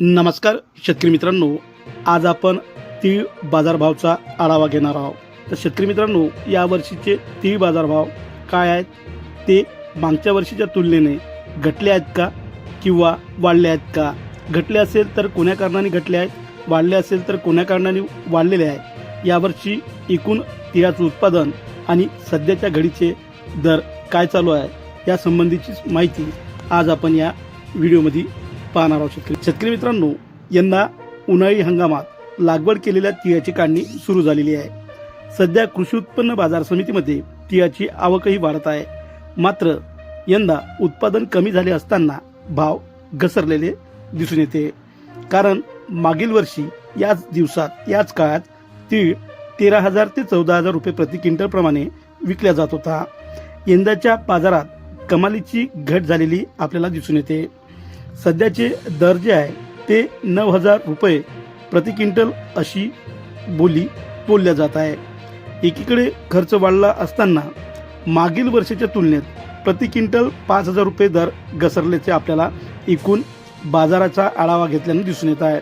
नमस्कार शेतकरी मित्रांनो. आज आपण तीळ बाजारभावचा आढावा घेणार आहोत. तर शेतकरी मित्रांनो यावर्षीचे तीळ बाजारभाव काय आहेत? ते मागच्या वर्षीच्या तुलनेने घटले आहेत का? किंवा वाढले आहेत का? घटले असेल तर कोण्या कारणाने घटले आहेत? वाढले असेल तर कोण्या कारणाने वाढलेले आहेत? यावर्षी एकूण तिळाचं उत्पादन आणि सध्याच्या घडीचे दर काय चालू आहे यासंबंधीची माहिती आज आपण या व्हिडिओमध्ये पाहणार आहोत शेतकरी. शेतकरी मित्रांनो यंदा उन्हाळी हंगामात लागवड केलेल्या तिळाची काढणी सुरू झालेली आहे. सध्या कृषी उत्पन्न बाजार समितीमध्ये तिळाची आवकही वाढत आहे. मात्र यंदा उत्पादन कमी झाले असताना भाव घसरलेले दिसून येते. कारण मागील वर्षी याच दिवसात याच काळात तीळ तेरा हजार ते चौदा हजार रुपये प्रति क्विंटलप्रमाणे विकल्या विकला जात होता. यंदाच्या बाजारात कमालीची घट झालेली आपल्याला दिसून येते. सध्याचे दर जे आहे ते नऊ हजार रुपये प्रति क्विंटल अशी बोली बोलल्या जात आहे. एकीकडे खर्च वाढला असताना मागील वर्षाच्या तुलनेत प्रति क्विंटल पाच हजार रुपये दर घसरल्याचे आपल्याला एकूण बाजाराचा आढावा घेतल्याने दिसून येत आहे.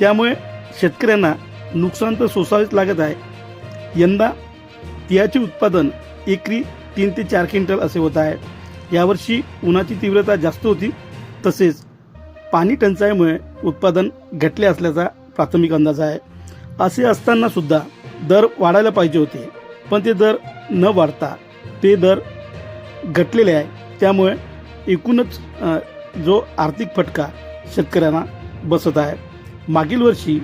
त्यामुळे शेतकऱ्यांना नुकसान तर सोसावेच लागत आहे. यंदा तिळाचे उत्पादन एकरी तीन ते चार क्विंटल असे होत आहे. यावर्षी उन्हाची तीव्रता जास्त होती. तसेच पाणी टंचाईमुळे उत्पादन घटले असल्याचा प्राथमिक अंदाज आहे. असे असताना सुद्धा दर वाढायला पाहिजे होते पण ते दर न वाढता ते दर घटलेले आहे. त्यामुळे एकूणच जो आर्थिक फटका शेतकऱ्यांना बसत आहे. मागील वर्षी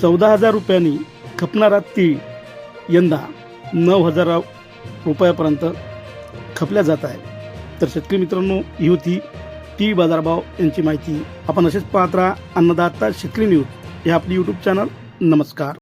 चौदा हजार रुपयांनी खपणारा तीळ यंदा नऊ हजार रुपयापर्यंत खपल्या जात आहे. तर शेतकरी मित्रांनो ही होती टी बाजारभाव यांची माहिती. आपण असेच पाहत राहा अन्नदाता शेतकरी न्यूज. हे आपली यूट्यूब चॅनल नमस्कार.